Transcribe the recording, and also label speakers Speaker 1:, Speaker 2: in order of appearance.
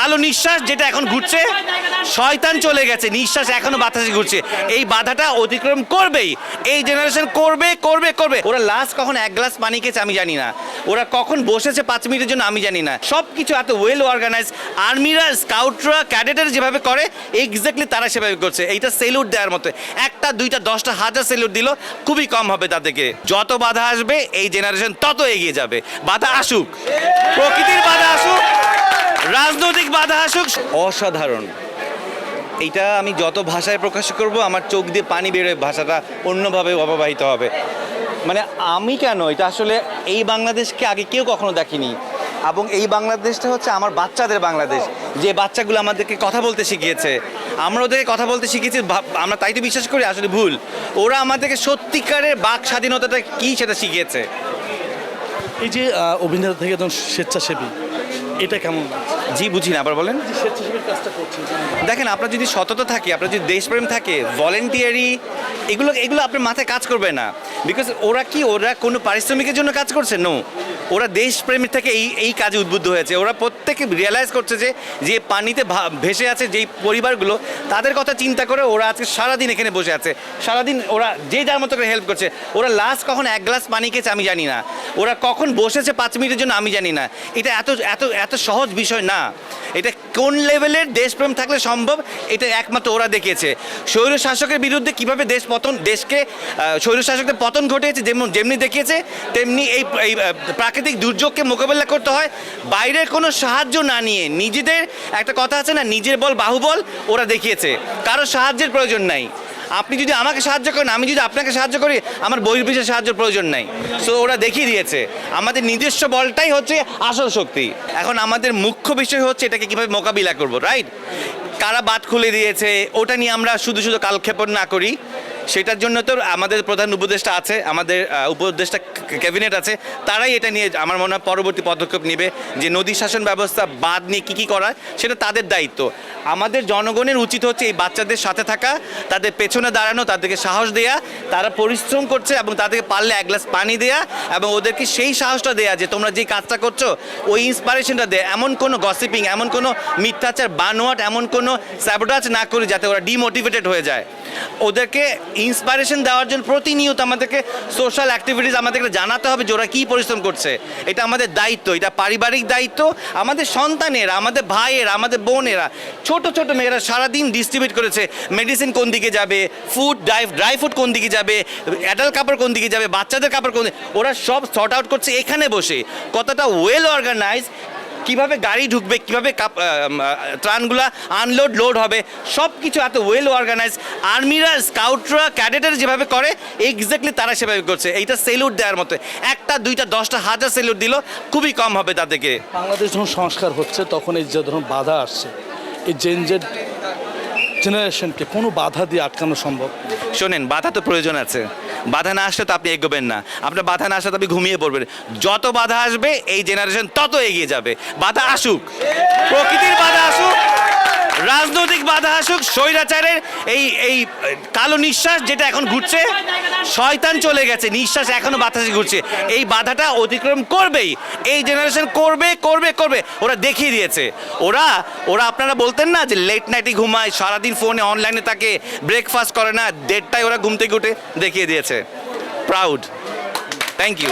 Speaker 1: কালো নিঃশ্বাস যেটা এখন ঘুরছে, শয়তান চলে গেছে, নিঃশ্বাস এখনও বাতাসে ঘুরছে। এই বাধাটা অতিক্রম করবেই, এই জেনারেশন করবে করবে করবে। ওরা লাস্ট কখন এক গ্লাস পানি খেয়েছে আমি জানি না। ওরা কখন বসেছে পাঁচ মিনিটের জন্য আমি জানি না। সব কিছু এত ওয়েল অর্গানাইজ আর্মিরা স্কাউটরা ক্যাডেটের যেভাবে করে এক্স্যাক্টলি তারা সেভাবে করছে। এইটা সেলুট দেওয়ার মতো। একটা, দুইটা, দশটা, হাজার সেলুট দিল, খুবই কম হবে তাদেরকে। যত বাধা আসবে, এই জেনারেশন তত এগিয়ে যাবে। বাধা আসুক। প্রকৃতির বাধা আসুক, রাজনৈতিক বাধা আসুক। অসাধারণ। এইটা আমি যত ভাষায় প্রকাশ করব আমার চোখ দিয়ে পানি বেরোয় ভাষাটা অন্যভাবে অববাহিত হবে। মানে আমি কেন? এটা আসলে এই বাংলাদেশকে আগে কেউ কখনো দেখিনি। এবং এই বাংলাদেশটা হচ্ছে আমার বাচ্চাদের বাংলাদেশ। যে বাচ্চাগুলো আমাদেরকে কথা বলতে শিখিয়েছে। আমরা ওদেরকে কথা বলতে শিখেছি ভাব- আমরা তাই তো বিশ্বাস করি আসলে ভুল। ওরা আমাদেরকে সত্যিকারের বাক স্বাধীনতাটা কী সেটা শিখিয়েছে।
Speaker 2: এই যে অভিনেতা থেকে একজন স্বেচ্ছাসেবী এটা কেমন
Speaker 1: জি বুঝি না আবার বলেন। দেখেন আপনার যদি সততা থাকে আপনার যদি দেশপ্রেম থাকে ভলেন্টিয়ারি এগুলো এগুলো আপনার মাথায় কাজ করবে না। বিকজ ওরা কি ওরা কোনো পারিশ্রমিকের জন্য কাজ করছে? নো ওরা দেশপ্রেমের থেকে এই এই কাজে উদ্বুদ্ধ হয়েছে। ওরা প্রত্যেকে রিয়েলাইজ করছে যে যে পানিতে ভেসে আছে যেই পরিবারগুলো, তাদের কথা চিন্তা করে ওরা আজকে সারাদিন এখানে বসে আছে। সারাদিন ওরা যে যার মতো করে হেল্প করছে। ওরা লাস্ট কখন এক গ্লাস পানি খেয়েছে আমি জানি না। ওরা কখন বসেছে পাঁচ মিনিটের জন্য আমি জানি না। এটা এত এত এত সহজ বিষয় না। এটা কোন লেভেলের দেশপ্রেম থাকলে সম্ভব? এটা একমাত্র ওরা দেখিয়েছে। স্বৈর শাসকের বিরুদ্ধে কীভাবে দেশ পতন, দেশকে স্বৈর শাসকদের পতন ঘটিয়েছে, যেমন, যেমনি দেখিয়েছে, তেমনি এই এই প্রাকৃতিক দুর্যোগকে মোকাবেলা করতে হয়। বাইরের কোনো সাহায্য না নিয়ে নিজেদের, একটা কথা আছে না, নিজের বল, বাহুবল ওরা দেখিয়েছে। কারও সাহায্যের প্রয়োজন নাই। আপনি যদি আমাকে সাহায্য করেন, আমি যদি আপনাকে সাহায্য করি, আমার বহির্বিশ্বের সাহায্যের প্রয়োজন নাই। সো ওরা দেখিয়ে দিয়েছে, আমাদের নিজস্ব বলটাই হচ্ছে আসল শক্তি। এখন আমাদের মুখ্য বিষয় হচ্ছে এটাকে কীভাবে মোকাবিলা করব রাইট কারা বাদ খুলে দিয়েছে, ওটা নিয়ে আমরা শুধু শুধু কালক্ষেপণ না করি। সেটার জন্য তো আমাদের প্রধান উপদেষ্টা আছে, আমাদের উপদেষ্টা ক্যাবিনেট আছে, তারাই এটা নিয়ে আমার মনে হয় পরবর্তী পদক্ষেপ নেবে যে নদী শাসন ব্যবস্থা বাদ নিয়ে কী কী করা সেটা তাদের দায়িত্ব। আমাদের জনগণের উচিত হচ্ছে এই বাচ্চাদের সাথে থাকা, তাদের পেছনে দাঁড়ানো, তাদেরকে সাহস দেয়া, তারা পরিশ্রম করছে এবং তাদেরকে পারলে এক গ্লাস পানি দেয়া এবং ওদেরকে সেই সাহসটা দেয়া যে তোমরা যে কাজটা করছ, ওই ইন্সপারেশনটা দেয়। এমন কোনো গসিপিং এমন কোনো মিথ্যাচার, বানোয়াট, এমন কোনো স্যাবোটাজ না করি যাতে ওরা ডিমোটিভেটেড হয়ে যায়। ওদেরকে ইন্সপাইরেশন দেওয়ার জন্য প্রতিনিয়ত আমাদেরকে সোশ্যাল অ্যাক্টিভিটিস আমাদেরকে জানাতে হবে যে ওরা কী পরিশ্রম করছে। এটা আমাদের দায়িত্ব, এটা পারিবারিক দায়িত্ব, আমাদের সন্তানেরা, আমাদের ভাইয়েরা, আমাদের বোনেরা, ছোট ছোট মেয়েরা সারাদিন ডিস্ট্রিবিউট করেছে। মেডিসিন কোন দিকে যাবে ফুড ড্রাই ড্রাই ফুড কোন দিকে যাবে অ্যাডাল্ট কাপড় কোন দিকে যাবে, বাচ্চাদের কাপড় কোন ওরা সব সর্ট আউট করছে এখানে বসে। কতটা ওয়েল অর্গানাইজ কীভাবে গাড়ি ঢুকবে, কীভাবে ত্রাণগুলা আনলোড লোড হবে সব কিছু এত ওয়েল অর্গানাইজ আর্মিরা স্কাউটরা ক্যাডেটের যেভাবে করে এক্স্যাক্টলি তারা সেভাবে করছে। এইটা সেলুট দেওয়ার মতো। একটা, দুইটা, দশটা, হাজার সেলুট দিল, খুবই কম হবে তাদেরকে।
Speaker 2: বাংলাদেশ যখন সংস্কার হচ্ছে, তখন এই যে ধরুন বাধা আসছে, এই জেনজেড জেনারেশনকে কোনো বাধা দিয়ে আটকানো সম্ভব?
Speaker 1: শোনেন, বাধা তো প্রয়োজন আছে। বাধা না আসলে তো আপনি এগোবেন না। আপনার বাধা না আসলে তো আপনি ঘুমিয়ে পড়বেন। যত বাধা আসবে, এই জেনারেশন তত এগিয়ে যাবে। বাধা আসুক। প্রকৃতির বাধা আসুক রাজনৈতিক বাধা আসুক, স্বৈরাচারের এই এই কালো নিঃশ্বাস যেটা এখন ঘুরছে, শয়তান চলে গেছে, নিঃশ্বাস এখনও বাতাসে ঘুরছে। এই বাধাটা অতিক্রম করবেই, এই জেনারেশন করবে করবে করবে, ওরা দেখিয়ে দিয়েছে। ওরা ওরা আপনারা বলতেন না যে লেট নাইটে ঘুমায়, সারাদিন ফোনে অনলাইনে থাকে ব্রেকফাস্ট করে না, দেড়টায় ওরা ঘুম থেকে উঠে দেখিয়ে দিয়েছে। Proud thank you